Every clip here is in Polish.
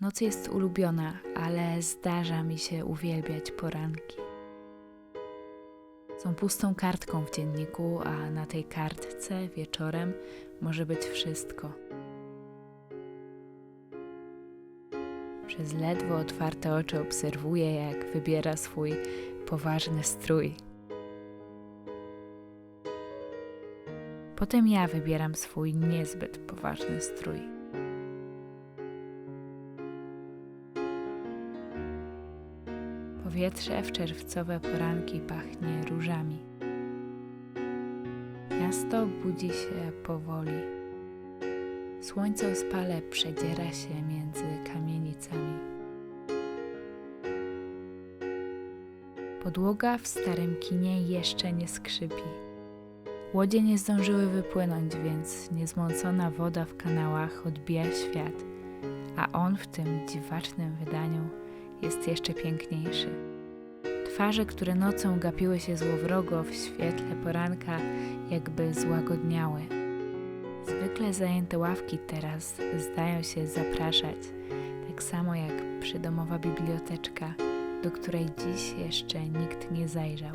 Noc jest ulubiona, ale zdarza mi się uwielbiać poranki. Są pustą kartką w dzienniku, a na tej kartce wieczorem może być wszystko. Przez ledwo otwarte oczy obserwuję, jak wybiera swój poważny strój. Potem ja wybieram swój niezbyt poważny strój. Powietrze w czerwcowe poranki pachnie różami. Miasto budzi się powoli. Słońce spale przedziera się między kamienicami. Podłoga w starym kinie jeszcze nie skrzypi. Łodzie nie zdążyły wypłynąć, więc niezmącona woda w kanałach odbija świat, a on w tym dziwacznym wydaniu jest jeszcze piękniejszy. Twarze, które nocą gapiły się złowrogo w świetle poranka, jakby złagodniały. Zwykle zajęte ławki teraz zdają się zapraszać, tak samo jak przydomowa biblioteczka, do której dziś jeszcze nikt nie zajrzał.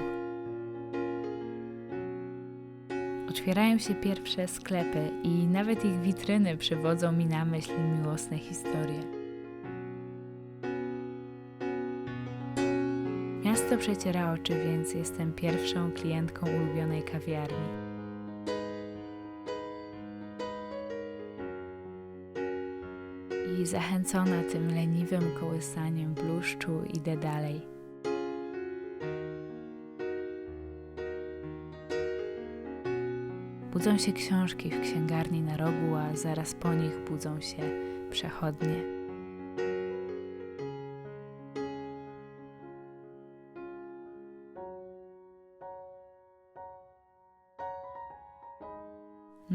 Otwierają się pierwsze sklepy i nawet ich witryny przywodzą mi na myśl miłosne historie. Miasto przeciera oczy, więc jestem pierwszą klientką ulubionej kawiarni. I zachęcona tym leniwym kołysaniem bluszczu idę dalej. Budzą się książki w księgarni na rogu, a zaraz po nich budzą się przechodnie.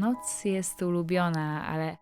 Noc jest ulubiona, ale